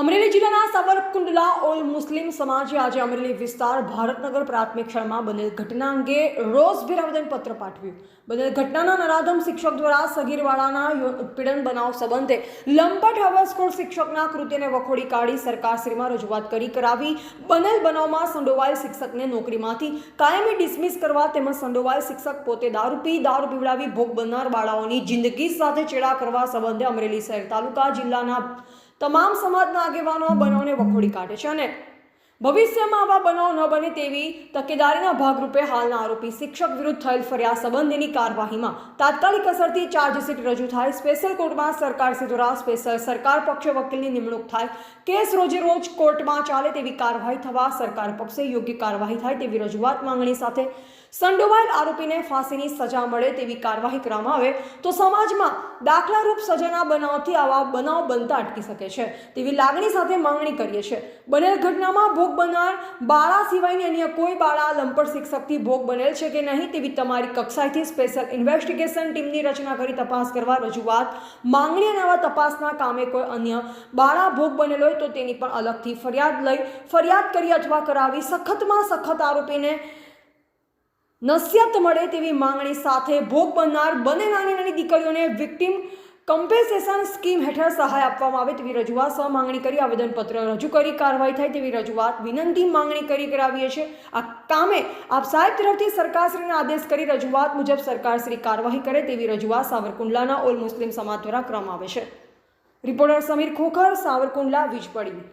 અમરેલી જિલ્લાના સાવરકુંડલા ઓલ મુસ્લિમ સમાજે આજે અમરેલી વિસ્તાર ભારતનગર પ્રાથમિક શાળામાં બનેલ ઘટના અંગે રોષભેર આવેદનપત્ર પાઠવ્યું. બનેલ ઘટનાના નરાધમ શિક્ષક દ્વારા સગીરવાળાના ઉત્પીડન બનાવ સંબંધે લંપટ હવસખોર શિક્ષકના કૃત્યને વખોડી કાઢી સરકારશ્રીમાં રજૂઆત કરી કરાવી. બનેલ બનાવમાં સંડોવાયેલ શિક્ષકને નોકરીમાંથી કાયમી ડિસમિસ કરવા તેમજ સંડોવાયેલ શિક્ષક પોતે દારૂ પી, દારૂ પીવડાવી ભોગ બનનાર બાળાઓની જિંદગી સાથે ચેડા કરવા સંબંધે અમરેલી શહેર તાલુકા જિલ્લાના તમામ સમાજના આગેવાનો બનાવને વખોડી કાઢે છે અને ભવિષ્યમાં આવા બનાવ ન બને તેવી તકેદારીના ભાગરૂપે હાલના આરોપી શિક્ષક વિરુદ્ધ થયેલ ફરિયાદ સંબંધીની કાર્યવાહીમાં તાત્કાલિક અસરથી ચાર્જશીટ રજૂ થાય. સ્પેશિયલ કોર્ટમાં સરકાર દ્વારા સ્પેશિયલ સરકાર પક્ષે વકીલની નિમણૂક થાય. કેસ રોજે રોજ કોર્ટમાં ચાલે તેવી કાર્યવાહી થવા સરકાર પક્ષે યોગ્ય કાર્યવાહી થાય તેવી રજૂઆત માંગણી સાથે સંડોવાયેલ આરોપીને ફાંસીની સજા મળે તેવી કાર્યવાહી કરવામાં આવે તો સમાજમાં દાખલારૂપ સજાના બનાવથી આવા બનાવ બનતા અટકી શકે છે તેવી લાગણી સાથે માંગણી કરીએ છીએ. બનેલ ઘટનામાં ભોગ બનનાર બાળા સિવાયની અન્ય કોઈ બાળા લંપટ શિક્ષકથી ભોગ બનેલ છે કે નહીં તેવી તમારી કક્ષાએથી સ્પેશિયલ ઇન્વેસ્ટિગેશન ટીમની રચના કરી તપાસ કરવા રજૂઆત. માંગણી અને આવા તપાસના કામે કોઈ અન્ય બાળા ભોગ બનેલો હોય તો તેની પણ અલગથી ફરિયાદ લઈ ફરિયાદ કરી અથવા કરાવી સખતમાં સખત આરોપીને નસિયત મળે તેવી માંગણી સાથે ભોગ બનનાર બંને નાની નાની દીકરીઓને વિક્ટિમ કમ્પેન્સેશન સ્કીમ હેઠળ સહાય આપવામાં આવે તેવી રજૂઆત સહ માંગણી કરી, આવેદનપત્ર રજૂ કરી, કાર્યવાહી થાય તેવી રજૂઆત વિનંતી માંગણી કરી કરાવીએ છીએ. આ કામે આપ સાહેબ તરફથી સરકારશ્રીને આદેશ કરી રજૂઆત મુજબ સરકારશ્રી કાર્યવાહી કરે તેવી રજૂઆત સાવરકુંડલાના ઓલ મુસ્લિમ સમાજ દ્વારા કરવામાં આવે છે. રિપોર્ટર સમીર ખોખર, સાવરકુંડલા વીજપડી.